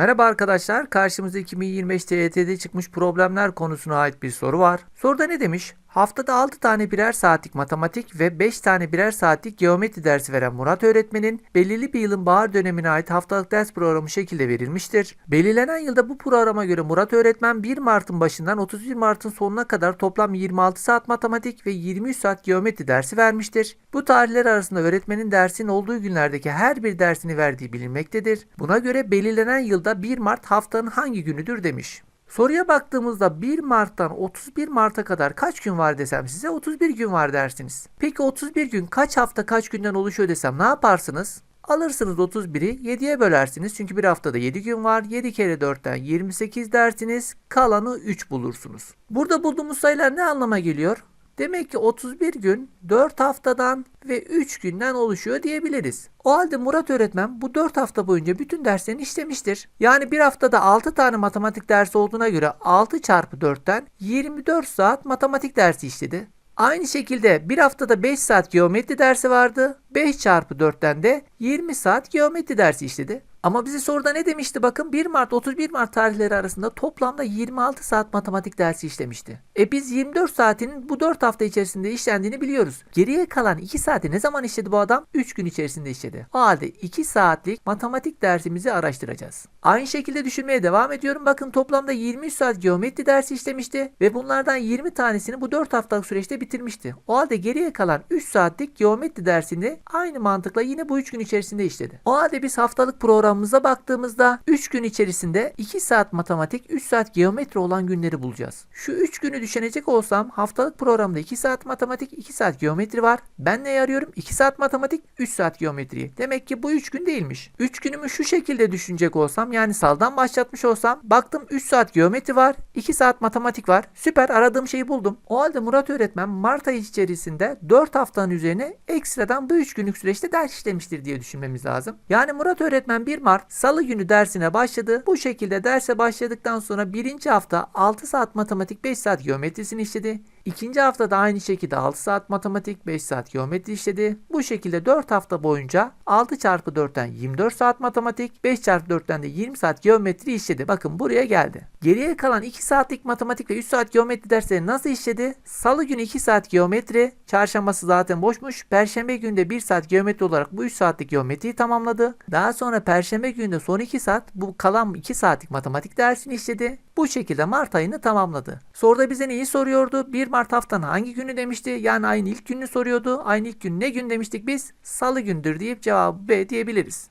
Merhaba arkadaşlar, karşımızda 2025 TYT'de çıkmış problemler konusuna ait bir soru var. Soruda ne demiş? Haftada 6 tane birer saatlik matematik ve 5 tane birer saatlik geometri dersi veren Murat öğretmenin belirli bir yılın bahar dönemine ait haftalık ders programı şekilde verilmiştir. Belirlenen yılda bu programa göre Murat öğretmen 1 Mart'ın başından 31 Mart'ın sonuna kadar toplam 26 saat matematik ve 23 saat geometri dersi vermiştir. Bu tarihler arasında öğretmenin dersin olduğu günlerdeki her bir dersini verdiği bilinmektedir. Buna göre belirlenen yılda 1 Mart haftanın hangi günüdür demiş. Soruya baktığımızda 1 Mart'tan 31 Mart'a kadar kaç gün var desem size 31 gün var dersiniz. Peki 31 gün kaç hafta kaç günden oluşuyor desem ne yaparsınız? Alırsınız 31'i 7'ye bölersiniz çünkü bir haftada 7 gün var. 7 kere 4'ten 28 dersiniz. Kalanı 3 bulursunuz. Burada bulduğumuz sayılar ne anlama geliyor? Demek ki 31 gün 4 haftadan ve 3 günden oluşuyor diyebiliriz. O halde Murat öğretmen bu 4 hafta boyunca bütün derslerini işlemiştir. Yani bir haftada 6 tane matematik dersi olduğuna göre 6 çarpı 4'ten 24 saat matematik dersi işledi. Aynı şekilde bir haftada 5 saat geometri dersi vardı. 5 çarpı 4'ten de 20 saat geometri dersi işledi. Ama bize soruda ne demişti bakın 1 Mart 31 Mart tarihleri arasında toplamda 26 saat matematik dersi işlemişti. E biz 24 saatinin bu 4 hafta içerisinde işlendiğini biliyoruz. Geriye kalan 2 saati ne zaman işledi bu adam? 3 gün içerisinde işledi. O halde 2 saatlik matematik dersimizi araştıracağız. Aynı şekilde düşünmeye devam ediyorum. Bakın toplamda 23 saat geometri dersi işlemişti ve bunlardan 20 tanesini bu 4 haftalık süreçte bitirmişti. O halde geriye kalan 3 saatlik geometri dersini aynı mantıkla yine bu 3 gün içerisinde işledi. O halde biz haftalık programımıza baktığımızda 3 gün içerisinde 2 saat matematik, 3 saat geometri olan günleri bulacağız. Şu 3 günü düşünecek olsam haftalık programda 2 saat matematik, 2 saat geometri var. Ben ne arıyorum? 2 saat matematik, 3 saat geometriyi. Demek ki bu 3 gün değilmiş. 3 günümü şu şekilde düşünecek olsam yani saldan başlatmış olsam baktım 3 saat geometri var, 2 saat matematik var. Süper aradığım şeyi buldum. O halde Murat öğretmen Mart ayı içerisinde 4 haftanın üzerine ekstradan bu 3 günlük süreçte ders işlemiştir diye düşünmemiz lazım. Yani Murat öğretmen 1 Mart salı günü dersine başladı. Bu şekilde derse başladıktan sonra birinci hafta 6 saat matematik 5 saat geometrisini işledi. İkinci haftada aynı şekilde 6 saat matematik 5 saat geometri işledi. Bu şekilde 4 hafta boyunca 6 çarpı 4'ten 24 saat matematik 5 çarpı 4'ten de 20 saat geometri işledi. Bakın buraya geldi. Geriye kalan 2 saatlik matematik ve 3 saat geometri dersleri nasıl işledi? Salı günü 2 saat geometri, çarşambası zaten boşmuş. Perşembe günde 1 saat geometri olarak bu 3 saatlik geometriyi tamamladı. Daha sonra perşembe günde son 2 saat bu kalan 2 saatlik matematik dersini işledi. Bu şekilde Mart ayını tamamladı. Soruda bize neyi soruyordu? 1 Mart haftanın hangi günü demişti? Yani ayın ilk gününü soruyordu. Ayın ilk günü ne gün demiştik biz? Salı gündür deyip cevabı B diyebiliriz.